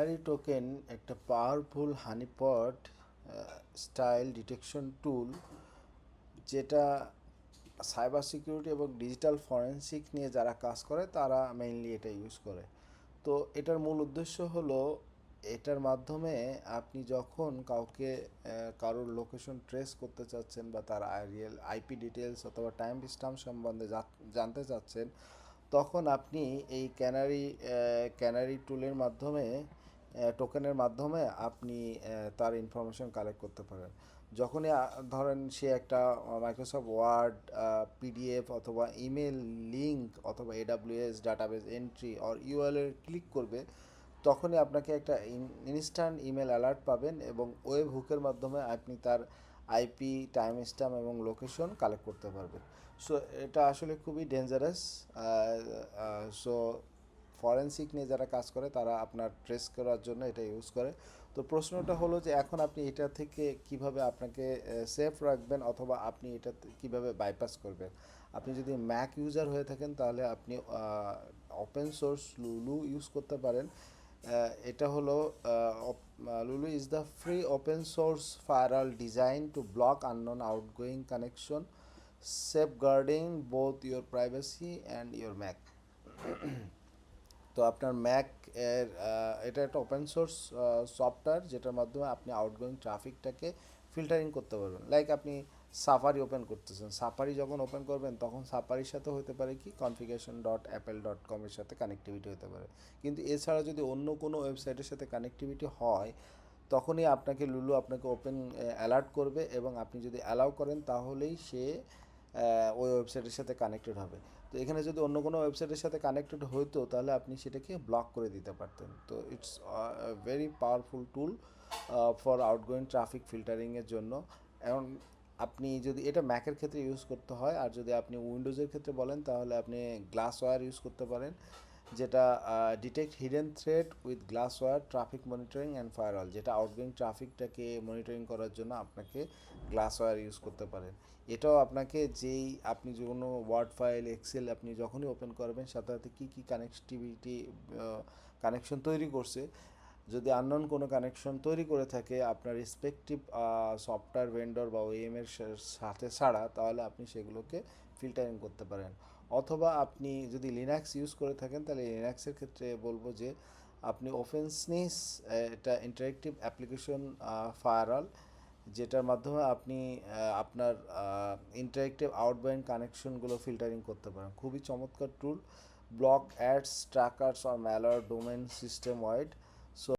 Canary token একটা powerful honeypot style detection tool যেটা cyber security এবং ডিজিটাল ফরেন্সিক নিয়ে যারা কাজ করে, তারা মেইনলি এটা ইউজ করে। তো এটার মূল উদ্দেশ্য হলো, এটার মাধ্যমে আপনি যখন কাউকে কারোর লোকেশন ট্রেস করতে চাচ্ছেন বা তার রিয়েল আইপি ডিটেলস অথবা টাইম স্টাম্প সম্বন্ধে জানতে চাচ্ছেন, তখন আপনি এই ক্যানারি ক্যানারি টুলের মাধ্যমে টোকেনের মাধ্যমে আপনি তার ইনফরমেশন কালেক্ট করতে পারেন। যখনই ধরেন সে একটা মাইক্রোসফট ওয়ার্ড পিডিএফ অথবা ইমেল লিঙ্ক অথবা AWS database entry or URL এর ক্লিক করবে, তখনই আপনাকে একটা ইনস্ট্যান্ট ইমেল অ্যালার্ট পাবেন এবং ওয়েব হুকের মাধ্যমে আপনি তার আইপি টাইম স্ট্যাম্প এবং লোকেশন কালেক্ট করতে পারবেন। সো এটা আসলে খুবই ডেঞ্জারাস সো ফরেনসিক নিয়ে যারা কাজ করে, তারা আপনার ট্রেস করার জন্য এটা ইউজ করে। তো প্রশ্নটা হলো যে, এখন আপনি এটা থেকে কীভাবে আপনাকে সেফ রাখবেন অথবা আপনি এটা কীভাবে বাইপাস করবেন? আপনি যদি ম্যাক ইউজার হয়ে থাকেন, তাহলে আপনি ওপেন সোর্স লুলু ইউজ করতে পারেন। এটা হলো Lulu is the free open source firewall design to block unknown outgoing connection safeguarding both your privacy and your Mac তো আপনার ম্যাক এর এটা একটা ওপেন সোর্স সফটওয়্যার যেটার মাধ্যমে আপনি আউটগোয়িং ট্রাফিকটাকে ফিল্টারিং করতে পারবেন। লাইক আপনি সাফারি ওপেন করতেছেন। সাফারি যখন ওপেন করবেন, তখন সাফারির সাথে হতে পারে কি? কনফিগেশন ডট অ্যাপেল ডট কমের সাথে কানেক্টিভিটি হতে পারে। কিন্তু এছাড়া যদি অন্য কোনো ওয়েবসাইটের সাথে কানেক্টিভিটি হয়, তখনই আপনাকে লুলু আপনাকে ওপেন অ্যালার্ট করবে এবং আপনি যদি অ্যালাউ করেন, তাহলেই সে ওই ওয়েবসাইটের সাথে কানেক্টেড হবে। তো এখানে যদি অন্য কোনো ওয়েবসাইটের সাথে কানেক্টেড হতো তাহলে আপনি সেটাকে ব্লক করে দিতে পারতেন। তো it's very powerful tool for outgoing traffic ফিল্টারিংয়ের জন্য। এবং আপনি যদি, এটা ম্যাকের ক্ষেত্রে ইউজ করতে হয়, আর যদি আপনি উইন্ডোজের ক্ষেত্রে বলেন, তাহলে আপনি গ্লাস ওয়্যার ইউজ করতে পারেন। যেটা detect hidden threat with GlassWire traffic monitoring and firewall যেটা আউটগোয়িং ট্রাফিকটাকে মনিটরিং করার জন্য আপনাকে গ্লাস ওয়ার ইউজ করতে পারেন এটাও আপনাকে যেই, আপনি যে কোনো ওয়ার্ড ফাইল এক্সেল আপনি যখনই ওপেন করবেন, সাথে সাথে কী কী কানেক্টিভিটি কানেকশন তৈরি করছে যদি আননোন কোনো কানেকশন তৈরি করে থাকে আপনার রেসপেক্টিভ সফটওয়্যার ভেন্ডর বা ওএম এর সাথে ছাড়া, তাহলে আপনি সেগুলোকে ফিল্টারিং করতে পারেন। অথবা আপনি যদি লিনাক্স ইউজ করে থাকেন, তাহলে লিনাক্সের ক্ষেত্রে বলব যে আপনি ওফেন্সনিস এটা ইন্টারেক্টিভ অ্যাপ্লিকেশন ফায়ারঅল যেটার মাধ্যমে আপনি আপনার ইন্টারেক্টিভ আউটবাউন্ড কানেকশনগুলো ফিল্টারিং করতে পারেন। খুবই চমৎকার tool block ads trackers or malware domain system wide